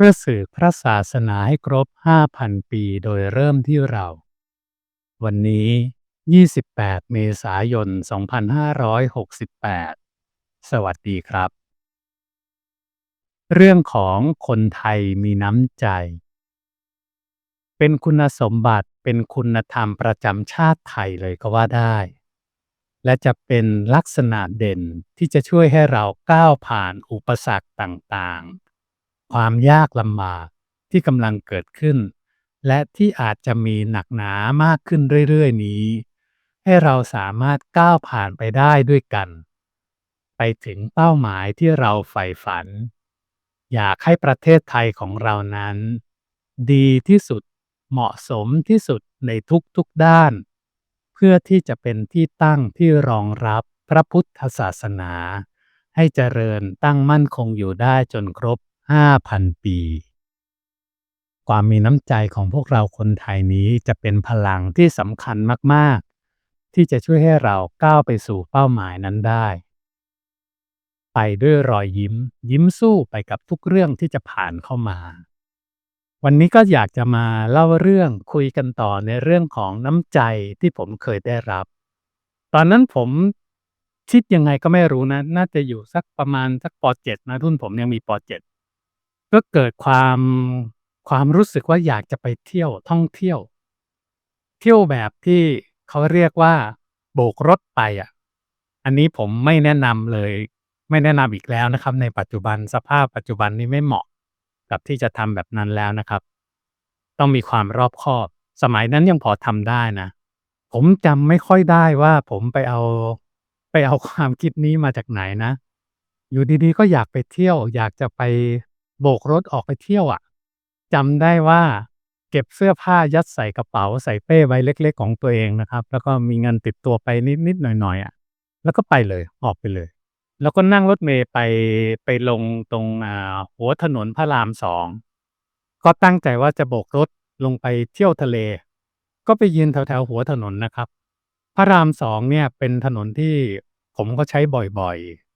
เพื่อสืบพระศาสนาให้ครบ 5,000 ปีโดยเริ่มที่เรา วันนี้ 28 เมษายน 2568 สวัสดีครับ เรื่องของคนไทยมีน้ำใจ เป็นคุณสมบัติเป็นคุณธรรมประจำชาติไทยเลยก็ว่าได้ และจะเป็นลักษณะเด่นที่จะช่วยให้เราก้าวผ่านอุปสรรคต่างๆ ความยากลำบากที่กำลังเกิดขึ้น และที่อาจจะมีหนักหนามากขึ้นเรื่อยๆ นี้ ให้เราสามารถก้าวผ่านไปได้ด้วยกัน ไปถึงเป้าหมายที่เราใฝ่ฝัน อยากให้ประเทศไทยของเรานั้น ดีที่สุดเหมาะสมที่สุดในทุกๆด้าน เพื่อที่จะเป็นที่ตั้งที่รองรับพระพุทธศาสนา ให้เจริญตั้งมั่นคงอยู่ได้จนครบ 5,000 ปี ความมีน้ำใจของพวกเราคนไทยนี้จะเป็นพลังที่สำคัญมากๆ ที่จะช่วยให้เราก้าวไปสู่เป้าหมายนั้นได้ ไปด้วยรอยยิ้ม ยิ้มสู้ไปกับทุกเรื่องที่จะผ่านเข้ามา วันนี้ก็อยากจะมาเล่าเรื่องคุยกันต่อในเรื่องของน้ำใจที่ผมเคยได้รับ ตอนนั้นผมคิดยังไงก็ไม่รู้นะ น่าจะอยู่สักประมาณสักป .7 นะรุ่นผมยังมีป .7 ก็เกิดความ ความรู้สึกว่าอยากจะไปเที่ยว ท่องเที่ยว เที่ยวแบบที่เขาเรียกว่า โบกรถไปอะอันนี้ผมไม่แนะนำเลย ไม่แนะนำอีกแล้วนะครับ ในปัจจุบัน สภาพปัจจุบันนี้ไม่เหมาะกับที่จะทำแบบนั้นแล้วนะครับ ต้องมีความรอบคอบ สมัยนั้นยังพอทำได้นะ ผมจำไม่ค่อยได้ว่า ผมไปเอา ไปเอาความคิดนี้มาจากไหนนะ อยู่ดี ๆ ก็อยากไปเที่ยว อยากจะไป โบกรถออกไปเที่ยวอะจำได้ว่าเก็บเสื้อผ้ายัดใส่กระเป๋าใส่เป้ใบเล็ก ๆ ของตัวเองนะครับ แล้วก็มีเงินติดตัวไปนิดๆหน่อยๆอะแล้วก็ไปเลยออกไปเลย แล้วก็นั่งรถเมล์ไปไปลงตรงหัวถนนพระราม2ก็ตั้งใจว่าจะโบกรถลงไปเที่ยวทะเล ก็ไปยืนแถวๆหัวถนนนะครับ พระราม2เนี่ยเป็นถนนที่ผมก็ใช้บ่อยๆ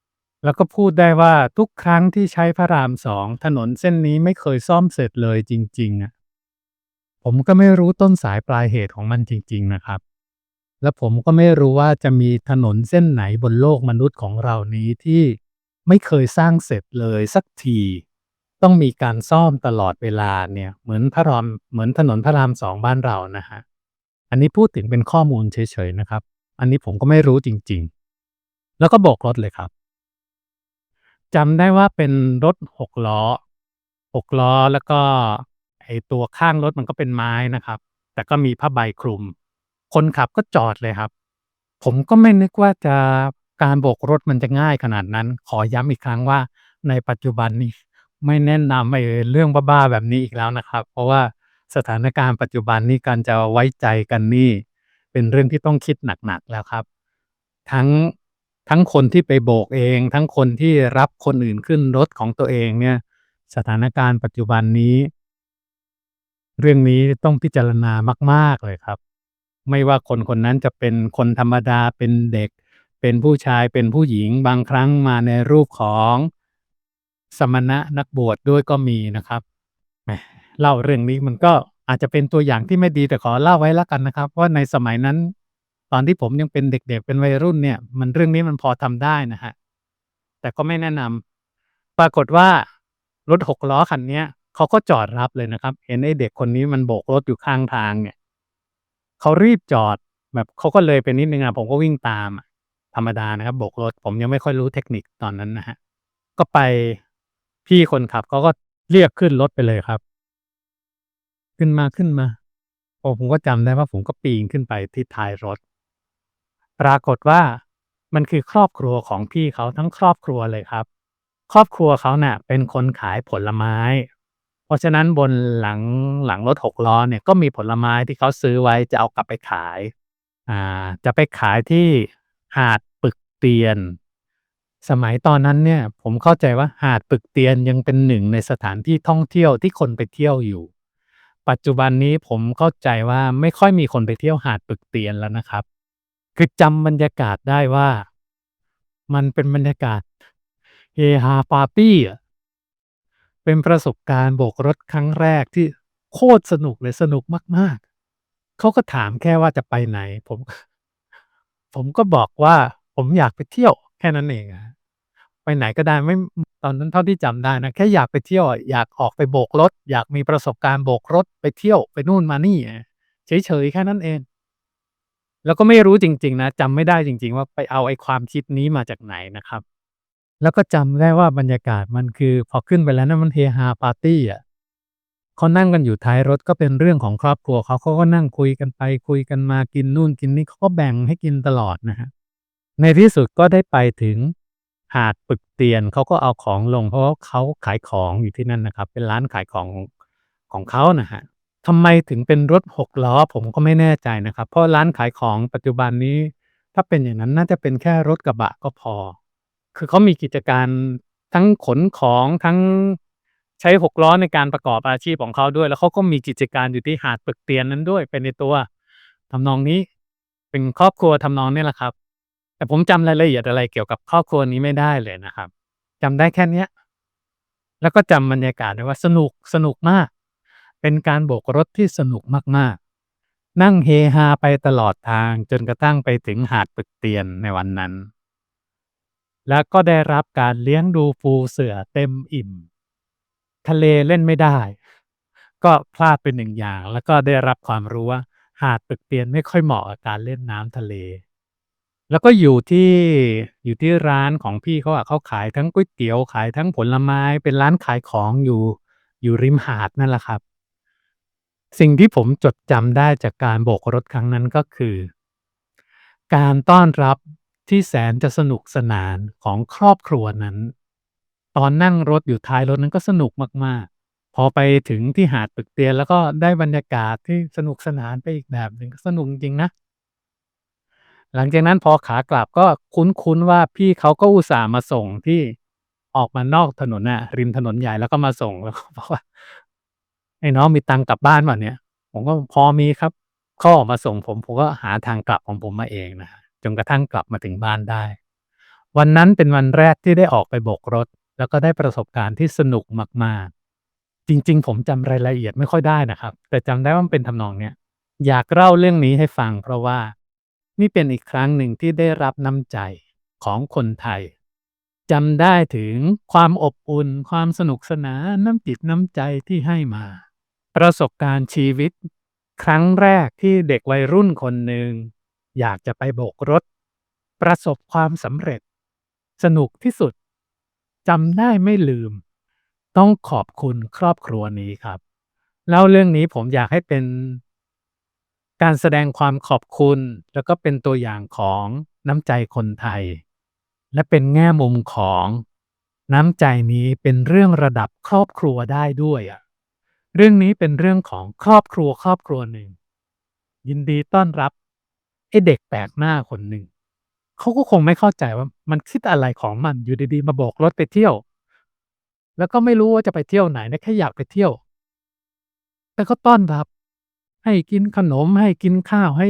แล้วก็พูดได้ว่าทุกครั้งที่ใช้พระราม2ถนนเส้นนี้ไม่เคยซ่อมเสร็จเลยจริง ๆอะผมก็ไม่รู้ต้นสายปลายเหตุของมันจริง ๆ นะครับ และผมก็ไม่รู้ว่าจะมีถนนเส้นไหนบนโลกมนุษย์ของเรานี้ที่ไม่เคยสร้างเสร็จเลยสักที ต้องมีการซ่อมตลอดเวลาเนี่ย เหมือนพระรามเหมือนถนนพระราม2บ้านเรานะฮะอันนี้พูดถึงเป็นข้อมูลเฉยๆนะครับ อันนี้ผมก็ไม่รู้จริง ๆ แล้วก็โบกรถเลยครับ จำได้ว่าเป็นรถ6ล้อ6ล้อแล้วก็ ไอตัวข้างรถมันก็เป็นไม้นะครับ แต่ก็มีผ้าใบคลุม คนขับก็จอดเลยครับ ผมก็ไม่นึกว่าจะการโบกรถมันจะง่ายขนาดนั้น ขอย้ำอีกครั้งว่า ในปัจจุบันนี้ไม่แนะนำไอ้เรื่องบ้าๆแบบนี้อีกแล้วนะครับ เพราะว่าสถานการณ์ปัจจุบันนี้การจะไว้ใจกันนี่ เป็นเรื่องที่ต้องคิดหนักๆแล้วครับ ทั้ง ทั้งคนที่ไปโบกเอง ทั้งคนที่รับคนอื่นขึ้นรถของตัวเองเนี่ย สถานการณ์ปัจจุบันนี้ เรื่องนี้ต้องพิจารณามาก ๆ เลยครับ ไม่ว่าคนคนนั้นจะเป็นคนธรรมดาเป็นเด็ก เป็นผู้ชายเป็นผู้หญิงบางครั้งมาในรูปของสมณะนักบวชด้วยก็มีนะครับเล่าเรื่องนี้มันก็อาจจะเป็นตัวอย่างที่ไม่ดีแต่ขอเล่าไว้แล้วกันนะครับ ว่าในสมัยนั้น ตอนที่ผมยังเป็นเด็กๆ เป็นวัยรุ่นเนี่ย มันเรื่องนี้มันพอทำได้นะครับแต่ก็ไม่แนะนำปรากฏว่ารถ6ล้อคันเนี้ยเขาก็จอดรับเลยนะครับ เห็นไอ้เด็กคนนี้มันโบกรถอยู่ข้างทางเนี่ยเขารีบจอดแบบเขาก็เลยไปนิดนึงอะผมก็วิ่งตามธรรมดานะครับโบกรถ ผมยังไม่ค่อยรู้เทคนิคตอนนั้นนะครับก็ไปพี่คนขับเขาก็เรียกขึ้นรถไปเลยครับ ขึ้นมาๆโอ้ผมก็จำได้ว่าผมก็ปีนขึ้นไปที่ท้ายรถ ปรากฏว่ามันคือครอบครัวของพี่เขาทั้งครอบครัวเลยครับ ครอบครัวเขาเน่ะเป็นคนขายผลไม้ เพราะฉะนั้นบนหลังหลังรถ6ล้อเนี่ยก็มีผลไม้ที่เขาซื้อไว้จะเอากลับไปขายอ่าจะไปขายที่หาดปึกเตียน สมัยตอนนั้นเนี่ย ผมเข้าใจว่าหาดปึกเตียนยังเป็นหนึ่งในสถานที่ท่องเที่ยวที่คนไปเที่ยวอยู่ ปัจจุบันนี้ผมเข้าใจว่าไม่ค่อยมีคนไปเที่ยวหาดปึกเตียนแล้วนะครับ คือจำบรรยากาศได้ว่า มันเป็นบรรยากาศเฮฮาปาร์ตีอะเป็นประสบการณ์โบกรถครั้งแรกที่โคตรสนุกเลยสนุกมาก ๆ เขาก็ถามแค่ว่าจะไปไหน ผม ผมก็บอกว่าผมอยากไปเที่ยวแค่นั้นเองอะไปไหนก็ได้ไม่ตอนนั้นเท่าที่จำได้นะแค่อยากไปเที่ยวอยากออกไปโบกรถ อยากมีประสบการณ์โบกรถไปเที่ยวไปนู่นมานี่เฉยๆแค่นั้นเอง แล้วก็ไม่รู้จริง ๆ นะจำไม่ได้จริง ๆ ว่าไปเอาไอ้ความคิดนี้มาจากไหนนะครับ แล้วก็จำได้ว่าบรรยากาศมันคือพอขึ้นไปแล้วนะมันเฮฮาปาร์ตี้อะเขานั่งกันอยู่ท้ายรถก็เป็นเรื่องของครอบครัวเขาเขาก็นั่งคุยกันไปคุยกันมากินนู่นกินนี่เขาก็แบ่งให้กินตลอดนะครับในที่สุดก็ได้ไปถึงหาดปึกเตียนเขาก็เอาของลง เพราะเขาขายของอยู่ที่นั่นนะครับ เป็นร้านขายของของเขานะครับ ทำไมถึงเป็นรถ 6 ล้อ ผมก็ไม่แน่ใจนะครับ เพราะร้านขายของปัจจุบันนี้ ถ้าเป็นอย่างนั้นน่าจะเป็นแค่รถกระบะก็พอ คือเขามีกิจการทั้งขนของทั้งใช้ 6 ล้อในการประกอบอาชีพของเขาด้วย แล้วเขาก็มีกิจการอยู่ที่หาดปึกเตียนนั้นด้วยไปในตัวทำนองนี้ เป็นครอบครัวทำนองนี้แหละครับ แต่ผมจำรายละเอียดอะไรเกี่ยวกับครอบครัวนี้ไม่ได้เลยนะครับจำได้แค่เนี้ย แล้วก็จำบรรยากาศได้ว่าสนุกสนุกมาก เป็นการโบกรถที่สนุกมากๆ นั่งเฮฮาไปตลอดทางจนกระทั่งไปถึงหาดปึกเตียนในวันนั้น แล้วก็ได้รับการเลี้ยงดูปูเสือเต็มอิ่ม ทะเลเล่นไม่ได้ ก็พลาดไป1อย่าง แล้วก็ได้รับความรู้ว่าหาดปึกเตียนไม่ค่อยเหมาะกับการเล่นน้ำทะเลแล้วก็อยู่ที่อยู่ที่ร้านของพี่เขาอะเขาขายทั้งก๋วยเตี๋ยวขายทั้งผลไม้เป็นร้านขายของอยู่อยู่ริมหาดนั่นแหละครับ สิ่งที่ผมจดจำได้จากการโบกรถครั้งนั้นก็คือ การต้อนรับที่แสนจะสนุกสนานของครอบครัวนั้น ตอนนั่งรถอยู่ท้ายรถนั้นก็สนุกมากๆ พอไปถึงที่หาดปึกเตียนแล้วก็ได้บรรยากาศที่สนุกสนานไปอีกแบบหนึ่งสนุกจริงๆนะ หลังจากนั้นพอขากลับก็คุ้นๆว่าพี่เขาก็อุตส่าห์มาส่งที่ออกมานอกถนนน่ะริมถนนใหญ่แล้วก็มาส่งแล้วก็บอกว่า" ไอ้น้องมีตังกลับบ้านเปล่าเนี่ย?"ผมก็"พอมีครับ"เขาออกมาส่งผมผมก็หาทางกลับของผมมาเองนะจนกระทั่งกลับมาถึงบ้านได้ วันนั้นเป็นวันแรกที่ได้ออกไปโบกรถ แล้วก็ได้ประสบการณ์ที่สนุกมากๆ จริงๆ ผมจำรายละเอียดไม่ค่อยได้นะครับ แต่จำได้ว่ามันเป็นทำนองเนี้ยอยากเล่าเรื่องนี้ให้ฟัง เพราะว่านี่เป็นอีกครั้งหนึ่งที่ได้รับน้ำใจของคนไทยจำได้ถึงความอบอุ่น ความสนุกสนานน้ำจิตน้ำใจที่ให้มา ประสบการณ์ชีวิต ครั้งแรกที่เด็กวัยรุ่นคนหนึ่ง อยากจะไปโบกรถ ประสบความสำเร็จ สนุกที่สุดจำได้ไม่ลืม ต้องขอบคุณครอบครัวนี้ครับเล่าเรื่องนี้ผมอยากให้เป็น การแสดงความขอบคุณ แล้วก็เป็นตัวอย่างของน้ำใจคนไทย และเป็นแง่มุมของน้ำใจนี้เป็นเรื่องระดับครอบครัวได้ด้วยอะ เรื่องนี้เป็นเรื่องของครอบครัวครอบครัวหนึ่ง ยินดีต้อนรับไอ้เด็กแปลกหน้าคนหนึ่งเขาก็คงไม่เข้าใจว่ามันคิดอะไรของมันอยู่ดีๆ มาโบกรถไปเที่ยว แล้วก็ไม่รู้ว่าจะไปเที่ยวไหนนะแค่อยากไปเที่ยว แต่เขาต้อนรับ ให้กินขนมให้กินข้าวให้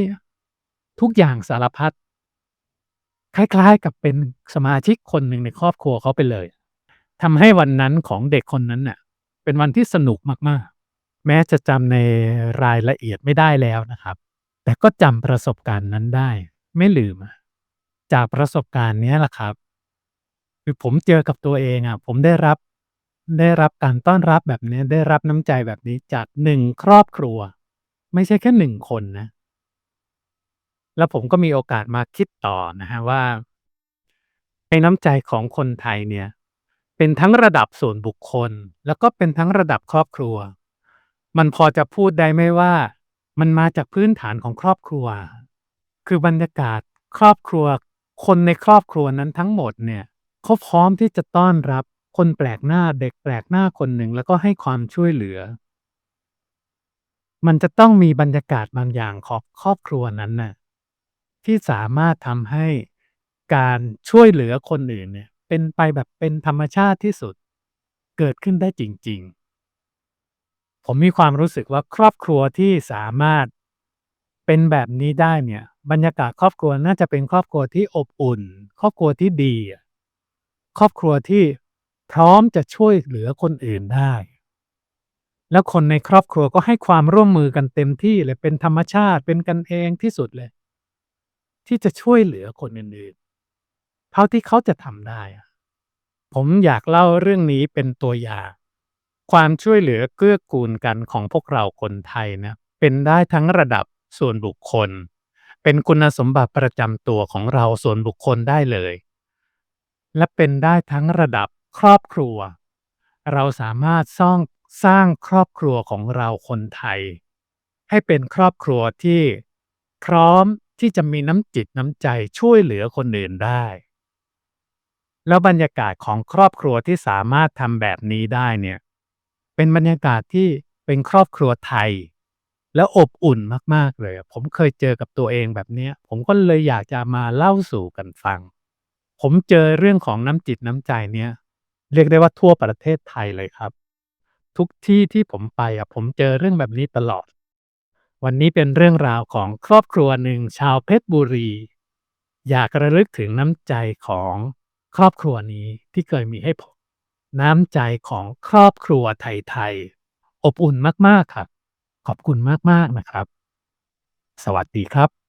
ทุกอย่างสารพัดคล้ายๆ กับเป็นสมาชิกคนหนึ่งในครอบครัวเขาไปเลยทำให้วันนั้นของเด็กคนนั้นน่ะ เป็นวันที่สนุกมากๆ แม้จะจำในรายละเอียดไม่ได้แล้วนะครับ แต่ก็จำประสบการณ์นั้นได้ ไม่ลืม จากประสบการณ์นี้แหละครับ คือผมเจอกับตัวเองอะผมได้รับได้รับการต้อนรับแบบนี้ได้รับน้ำใจแบบนี้จาก1ครอบครัว ไม่ใช่แค่1คนนะ แล้วผมก็มีโอกาสมาคิดต่อนะครับว่าไอ้น้ำใจของคนไทยเนี่ย เป็นทั้งระดับส่วนบุคคล แล้วก็เป็นทั้งระดับครอบครัว มันพอจะพูดได้ไหมว่า มันมาจากพื้นฐานของครอบครัว คือบรรยากาศครอบครัว คนในครอบครัวนั้นทั้งหมดเนี่ยเขาพร้อมที่จะต้อนรับคนแปลกหน้าเด็กแปลกหน้าคนหนึ่งแล้วก็ให้ความช่วยเหลือ มันจะต้องมีบรรยากาศบางอย่างของครอบครัวนั้นน่ะที่สามารถทำให้การช่วยเหลือคนอื่นเนี่ย เป็นไปแบบเป็นธรรมชาติที่สุด เกิดขึ้นได้จริง ๆ ผมมีความรู้สึกว่าครอบครัวที่สามารถเป็นแบบนี้ได้เนี่ย บรรยากาศครอบครัวน่าจะเป็นครอบครัวที่อบอุ่น ครอบครัวที่ดี ครอบครัวที่พร้อมจะช่วยเหลือคนอื่นได้ แล้วคนในครอบครัวก็ให้ความร่วมมือกันเต็มที่เลยเป็นธรรมชาติเป็นกันเองที่สุดเลย ที่จะช่วยเหลือคนอื่นๆเท่าที่เขาจะทำได้ ผมอยากเล่าเรื่องนี้เป็นตัวอย่าง ความช่วยเหลือเกื้อกูลกันของพวกเราคนไทยนะเป็นได้ทั้งระดับส่วนบุคคล เป็นคุณสมบัติประจำตัวของเราส่วนบุคคลได้เลย และเป็นได้ทั้งระดับครอบครัว เราสามารถสร้างสร้างครอบครัวของเราคนไทย ให้เป็นครอบครัวที่พร้อมที่จะมีน้ำจิตน้ำใจช่วยเหลือคนอื่นได้ แล้วบรรยากาศของครอบครัวที่สามารถทำแบบนี้ได้เนี่ย เป็นบรรยากาศที่เป็นครอบครัวไทย แล้วอบอุ่นมาก ๆ เลย ผมเคยเจอกับตัวเองแบบเนี้ย ผมก็เลยอยากจะมาเล่าสู่กันฟัง ผมเจอเรื่องของน้ำจิตน้ำใจเนี่ย เรียกได้ว่าทั่วประเทศไทยเลยครับ ทุกที่ที่ผมไปอะผมเจอเรื่องแบบนี้ตลอด วันนี้เป็นเรื่องราวของครอบครัวหนึ่งชาวเพชรบุรี อยากระลึกถึงน้ำใจของครอบครัวนี้ที่เคยมีให้ผม น้ำใจของครอบครัวไทยๆ อบอุ่นมากๆครับ ขอบคุณมากๆนะครับ สวัสดีครับ